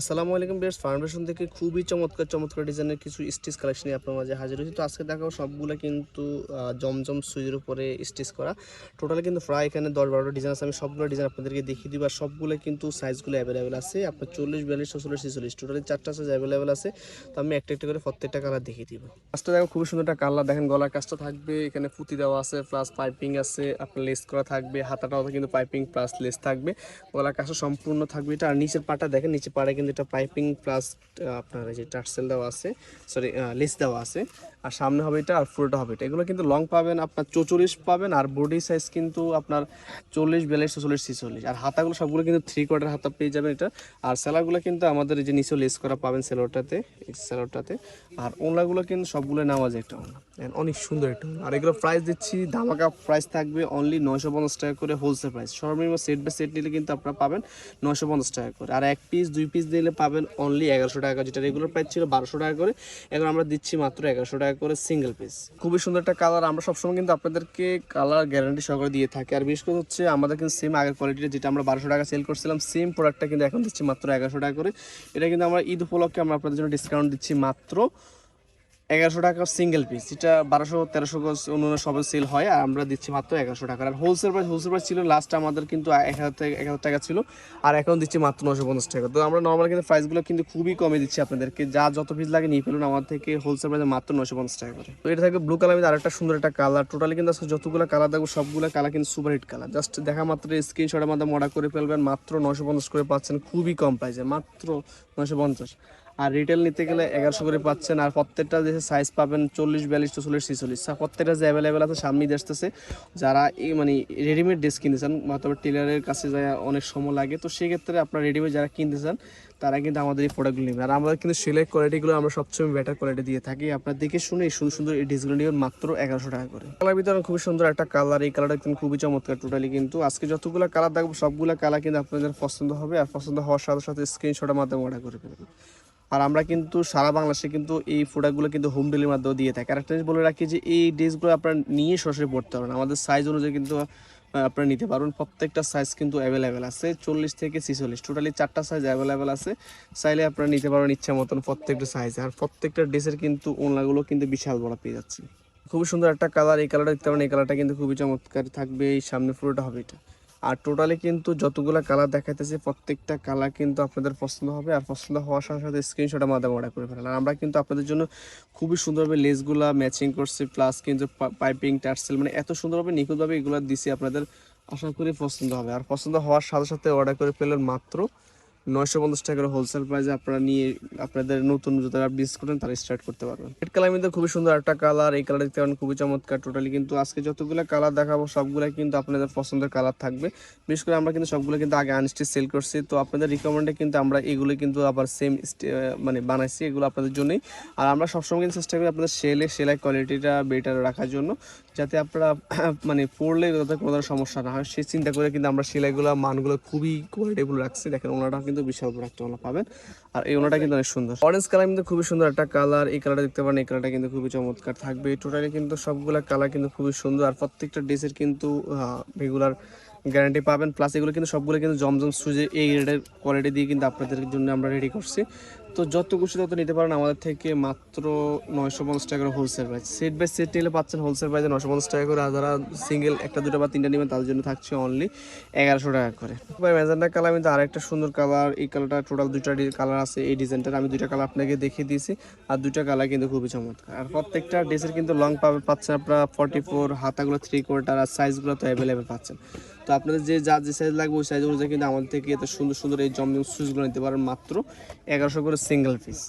আসসালামু আলাইকুম best foundation থেকে খুবই চমৎকার চমৎকার ডিজাইনের কিছু স্টিচ কালেকশন আপনার মাঝে হাজির হয়েছি। তো আজকে দেখাবো সবগুলো কিন্তু জমজম সুইজের উপরে স্টিচ করা। টোটালি কিন্তু প্রায় এখানে দশ বারোটা ডিজাইন আছে। আমি সবগুলো ডিজাইন আপনাদেরকে দেখিয়ে দিব। আর সবগুলো কিন্তু সাইজগুলো অ্যাভেলেবেল আছে। আপনার চল্লিশ, বিয়াল্লিশ, ছচল্লিশ, ছেচল্লিশ। টোটালি চারটা সাইজ অ্যাভেলেবেল আছে। তো আমি একটা একটা করে প্রত্যেকটা কালার দেখিয়ে দিব। কাজটা দেখো, খুবই সুন্দর একটা কালার দেখেন গলার কাজটা থাকবে। এখানে পুঁতি দেওয়া আছে প্লাস পাইপিং আছে। আপনার লেস করা থাকবে। হাতাটাও কিন্তু পাইপিং প্লাস লেস থাকবে। গলার কাজটা সম্পূর্ণ থাকবে। এটা আর নিচের পাটা দেখেন, নিচের পাড়ে কিন্তু এটা পাইপিং প্লাস আপনার যে টার্সেল দেওয়া আছে সরি লেস দেওয়া আছে। আর সামনে হবে এটা, আর পুরোটা হবে এটা। এগুলো কিন্তু লং পাবেন, আপনার চৌচল্লিশ পাবেন, আর বডি সাইজ কিন্তু আপনার চল্লিশ, বিয়াল্লিশ চল্লিশ ছিচল্লিশ। আর হাতাগুলো সবগুলো কিন্তু থ্রি কোয়ার্টার হাতা পেয়ে যাবেন এটা। আর সেলারগুলো কিন্তু আমাদের যে নিচে লেস করা পাবেন সেলোটাতে এই সেলোটাতে আর ওনলাগুলো কিন্তু সবগুলো নেওয়া যায় একটা ওনলা অনেক সুন্দর একটা আর এগুলো প্রাইস দিচ্ছি, ধামাকা প্রাইস থাকবে অনলি নয়শো পঞ্চাশ টাকা করে হোলসেল প্রাইস সর্বনিম্ন সেট বাই সেট নিলে কিন্তু আপনারা পাবেন নয়শো পঞ্চাশ টাকা করে। আর এক পিস দুই পিস দিলে পাবেন অনলি এগারোশো টাকা। যেটা রেগুলার প্রাইস ছিল বারোশো টাকা করে, এখন আমরা দিচ্ছি মাত্র এগারোশো টাকা করে সিঙ্গেল পিস খুবই সুন্দর একটা কালার আমরা সবসময় কিন্তু আপনাদেরকে কালার গ্যারান্টি সহকারে দিয়ে থাকি। আর বিশেষ করে হচ্ছে আমাদের কিন্তু সেম আগের কোয়ালিটির যেটা আমরা বারোশো টাকা সেল করছিলাম সেম প্রোডাক্টটা কিন্তু এখন দিচ্ছি মাত্র এগারোশো টাকা করে। এটা কিন্তু আমরা ঈদ উপলক্ষে আমরা আপনাদের জন্য ডিসকাউন্ট দিচ্ছি মাত্র এগারোশো টাকা সিঙ্গেল পিস যেটা বারোশো, তেরোশো গজ অন্যান্য সবে সেল হয়, আর আমরা দিচ্ছি মাত্র এগারোশো টাকা আর হোলসেল প্রাইস হোলসেল প্রাইস ছিল লাস্ট আমাদের কিন্তু এক হাজার থেকে এক হাজার টাকা ছিল, আর এখন দিচ্ছি মাত্র নশো পঞ্চাশ টাকা। তো আমরা নর্মাল কিন্তু প্রাইসগুলো কিন্তু খুবই কমে দিচ্ছি আপনাদেরকে। যা যত পিস লাগে নিয়ে ফেলুন, আমার থেকে হোলসেল প্রাইসে মাত্র নশো পঞ্চাশ টাকা করে। তো এটা থাকে ব্লু কালার আর একটা সুন্দর একটা কালার টোটালি কিন্তু যতগুলো কালার দেখব, সবগুলো কালার কিন্তু সুপার হিট কালার জাস্ট দেখা মাত্র স্ক্রিনশটের মাধ্যমে অর্ডার করে ফেলবেন, মাত্র নশো পঞ্চাশ করে পাচ্ছেন খুবই কম প্রাইসে মাত্র নশো পঞ্চাশ। আর রিটেল নিতে গেলে এগারোশো করে পাচ্ছেন, আর প্রত্যেকটা দেশে সাইজ পাবেন চল্লিশ, বিয়াল্লিশ চল্লিশ ছিচল্লিশ। প্রত্যেকটা যে অ্যাভেলেবেল আছে, সামনেই দেখতেছে যারা এই মানে রেডিমেড ড্রেস কিনতে চান টেলারের কাছে যায়, অনেক সময় লাগে। তো সেক্ষেত্রে আপনার রেডিমেড যারা কিনতে চান, তারা কিন্তু আমাদের এই প্রোডাক্টগুলো নেবে। আর আমাদের কিন্তু সেলাই কোয়ালিটিগুলো আমরা সবসময় বেটার কোয়ালিটি দিয়ে থাকি। আপনার দেখে শুনে এই সুন্দর সুন্দর এই ড্রেসগুলো নেবেন মাত্র এগারোশো টাকা করে। কালার ভিতরে খুবই সুন্দর একটা কালার এই কালারটা কিন্তু খুবই চমৎকার টোটালি কিন্তু। আজকে যতগুলো কালার দেখব, সবগুলো কালার কিন্তু আপনাদের পছন্দ হবে। আর পছন্দ হওয়ার সাথে সাথে স্ক্রিনশটের মাধ্যমে অর্ডার করে ফেলবেন। আর আমরা কিন্তু সারা বাংলাদেশে কিন্তু এই প্রোডাক্টগুলো কিন্তু হোম ডেলিভারির মাধ্যমে দিয়ে থাকি। আর একটা জিনিস বলে রাখি যে, এই ড্রেসগুলো আপনারা নিয়ে সরাসরি পড়তে পারেন আমাদের সাইজ অনুযায়ী কিন্তু আপনারা নিতে পারবেন। প্রত্যেকটা সাইজ কিন্তু অ্যাভেলেবেল আছে। চল্লিশ থেকে ছিচল্লিশ টোটালি চারটা সাইজ অ্যাভেলেবেল আছে। চাইলে আপনারা নিতে পারবেন ইচ্ছা মতন প্রত্যেকটা সাইজ আর প্রত্যেকটা ড্রেসের কিন্তু ওনলাগুলো কিন্তু বিশাল বড় পেয়ে যাচ্ছে। খুবই সুন্দর একটা কালার এই কালারটা দেখতে পারেন। এই কালারটা কিন্তু খুবই চমৎকার থাকবে। এই সামনে পুরোটা হবে এটা। আর টোটালি কিন্তু যতগুলো কালার দেখাইতেছে, প্রত্যেকটা কালার কিন্তু আপনাদের পছন্দ হবে। আর পছন্দ হওয়ার সাথে সাথে স্ক্রিনশটের মাধ্যমে অর্ডার করে ফেলেন আর আমরা কিন্তু আপনাদের জন্য খুবই সুন্দরভাবে লেসগুলা ম্যাচিং করছি প্লাস কিন্তু পাইপিং টার্সেল মানে এত সুন্দরভাবে নিখুঁতভাবে এগুলো দিছি আপনাদের, আশা করি পছন্দ হবে। আর পছন্দ হওয়ার সাথে সাথে অর্ডার করে ফেলেন মাত্র নয়শো পঞ্চাশ টাকা করে হোলসেল প্রাইসে আপনারা নিয়ে আপনাদের নতুন যারা বিজনেস করেন তারা স্টার্ট করতে পারবেন। রেড কালার মধ্যে খুবই সুন্দর একটা কালার এই কালার দেখতে পারেন, খুবই চমৎকার টোটালি কিন্তু আজকে যতগুলো কালার দেখাবো সবগুলো কিন্তু আপনাদের পছন্দের কালার থাকবে। বিশেষ করে আমরা কিন্তু সবগুলো কিন্তু আগে আনস্টিচ সেল করছি, তো আপনাদের রিকমেন্ডে কিন্তু আমরা এগুলো কিন্তু আবার সেম মানে বানাইছি, এগুলো আপনাদের জন্যই। আর আমরা সবসময় কিন্তু চেষ্টা করি আপনাদের সেলে সেলাই কোয়ালিটিটা বেটার রাখার জন্য। যাতে আপনারা মানে পড়লে যাতে কোনো ধরনের সমস্যা না হয় সেই চিন্তা করে কিন্তু আমরা সেলাইগুলো, মানগুলো খুবই কোয়ালিটিগুলো রাখছি। দেখেন ওনাটা কিন্তু বিশাল বড় একটা ওনা পাবেন। আর এই ওনাটা কিন্তু অনেক সুন্দর। অরেঞ্জ কালার কিন্তু খুবই সুন্দর একটা কালার এই কালারটা দেখতে পারেন, এই কালারটা কিন্তু খুবই চমৎকার থাকবে। টোটালি কিন্তু সবগুলো কালার কিন্তু খুবই সুন্দর। আর প্রত্যেকটা ড্রেসের কিন্তু রেগুলার গ্যারান্টি পাবেন। প্লাস এগুলো কিন্তু সবগুলো কিন্তু জমজম সুজে এই রেটের কোয়ালিটি দিয়ে কিন্তু আপনাদের জন্য আমরা রেডি করছি। তো যত খুশি তত নিতে পারেন আমাদের থেকে মাত্র নয়শো পঞ্চাশ টাকা করে wholesale price set by set নিলে পাচ্ছেন হোলসেল প্রাইসে নশো পঞ্চাশ টাকা করে। আর যারা সিঙ্গেল একটা, দুটো বা তিনটা নেবেন, তাদের জন্য থাকছে অনলি এগারোশো টাকা করে। ম্যাজেন্ডা কালার কিন্তু আরেকটা সুন্দর কালার এই কালারটা টোটাল দুইটা কালার আছে, এই ডিজাইনটার আমি দুইটা কালার আপনাকে দেখিয়ে দিয়েছি, আর দুইটা কালার কিন্তু খুবই চমৎকার। আর প্রত্যেকটা ড্রেসের কিন্তু লং পাবে পাচ্ছেন আপনারা ফর্টি ফোর হাতাগুলো থ্রি কোয়ার্টার আর সাইজগুলো তো অ্যাভেলেবেল পাচ্ছেন। তো আপনাদের যে যা যে সাইজ লাগবে, ওই সাইজ অনুযায়ী কিন্তু আমাদের থেকে এত সুন্দর সুন্দর এই জমজম সুজগুলো নিতে পারেন মাত্র এগারোশো করে সিঙ্গেল পিস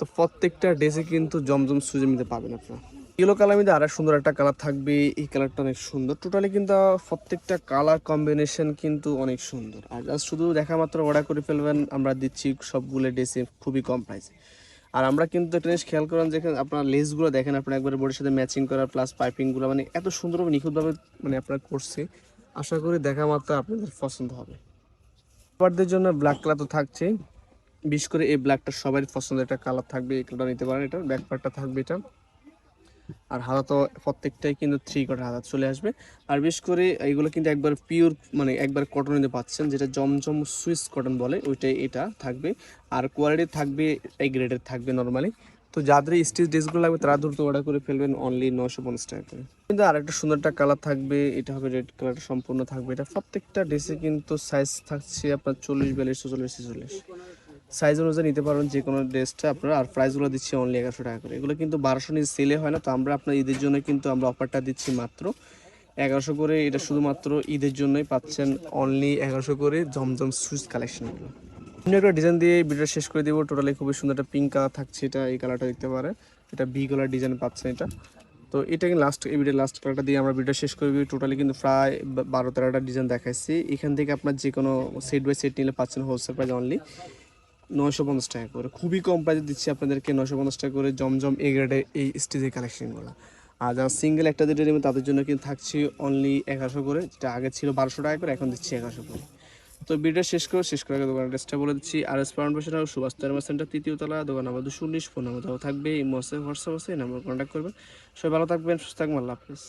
তো প্রত্যেকটা ড্রেসে কিন্তু জমজম সুজে নিতে পাবেন আপনারা। ইয়েলো কালার মধ্যে আরও সুন্দর একটা কালার থাকবে, এই কালারটা অনেক সুন্দর। টোটালি কিন্তু প্রত্যেকটা কালার কম্বিনেশন কিন্তু অনেক সুন্দর। আর just শুধু দেখা মাত্র অর্ডার করে ফেলবেন, আমরা দিচ্ছি সবগুলো ড্রেসে খুবই কম প্রাইসে আর আমরা কিন্তু একটা জিনিস খেয়াল করেন যে আপনার লেসগুলো দেখেন, আপনার একবারে বডির সাথে ম্যাচিং করা প্লাস পাইপিংগুলো মানে এত সুন্দরভাবে নিখুঁতভাবে মানে আপনারা করছে। আশা করি দেখা মাত্র আপনাদের পছন্দ হবে। সবারদের জন্য ব্ল্যাক কালার তো থাকছেই। বিশেষ করে এই ব্ল্যাকটা সবাই পছন্দের একটা কালার থাকবে, এই কালারটা নিতে পারেন। এটা ব্যাক পার্টটা থাকবে এটা। আর হাতা তো প্রত্যেকটাই কিন্তু থ্রি কোয়ার্টার হাতা চলে আসবে। আর বিশেষ করে এইগুলো কিন্তু একবার পিওর মানে একবার কটনে পাচ্ছেন, যেটা জমজম সুইস কটন বলে, ওইটাই এটা থাকবে। আর কোয়ালিটি থাকবে এই গ্রেডের থাকবে নর্মালি তো যাদের স্টিচ ড্রেসগুলো লাগবে, তারা দ্রুত অর্ডার করে ফেলবেন অনলি নশো পঞ্চাশ টাকা করে। কিন্তু আর একটা সুন্দর একটা কালার থাকবে, এটা হবে রেড কালার সম্পূর্ণ থাকবে। এটা প্রত্যেকটা ড্রেসে কিন্তু সাইজ থাকছে আপনার চল্লিশ, বিয়াল্লিশ চল্লিশ ছেচল্লিশ। সাইজ অনুযায়ী নিতে পারবেন যে কোনো ড্রেসটা আপনারা, আর প্রাইসগুলো দিচ্ছি অনলি এগারোশো টাকা করে। এগুলো কিন্তু বারোশো নিচে সেলে হয় না, তো আমরা আপনার ঈদের জন্য কিন্তু আমরা অফারটা দিচ্ছি মাত্র এগারোশো করে। এটা শুধুমাত্র ঈদের জন্যই পাচ্ছেন অনলি এগারোশো করে জমজম সুইচ কালেকশনগুলো একটা ডিজাইন দিয়ে ভিডিওটা শেষ করে দিব। টোটালি খুবই সুন্দর একটা পিঙ্ক কালার থাকছে এটা, এই কালারটা দেখতে পারে এটা বি কালার ডিজাইন পাচ্ছেন এটা। তো এটা লাস্ট এই ভিডিও লাস্ট কালারটা দিয়ে আমরা ভিডিও শেষ করে করবি টোটালি কিন্তু প্রায় বারো তেরোটা ডিজাইন দেখাইছি। এখান থেকে আপনার যে কোনো সেট বাই সেট নিলে পাচ্ছেন হোলসেল প্রাইস অনলি নয়শো পঞ্চাশ টাকা করে। খুবই কম প্রাইসে দিচ্ছি আপনাদেরকে নয়শো পঞ্চাশ টাকা করে জমজম এ গ্রেডের এই স্টেজের কালেকশনগুলো আর যারা সিঙ্গেল একটা দুটো নেবেন, তাদের জন্য কিন্তু থাকছি অনলি এগারোশো করে, যেটা আগে ছিল বারোশো টাকা করে, এখন দিচ্ছি এগারোশো করে। তো ভিডিও শেষ করে শেষ করে আগে দোকান অ্যাড্রেসটা বলে দিচ্ছি। আর এস ফাউন্ডেশন আর সুভাষ তারমা সেন্টার, তৃতীয় তলা, দোকান নাম্বার দুশো উনিশ, ফোন নাম্বার থাকবে এই আছে, হোয়াটসঅ্যাপ আছে, এই নাম্বার কন্ট্যাক্ট করবেন। সবাই ভালো থাকবেন, সুস্থ থাকবেন, আল্লাহ হাফিজ।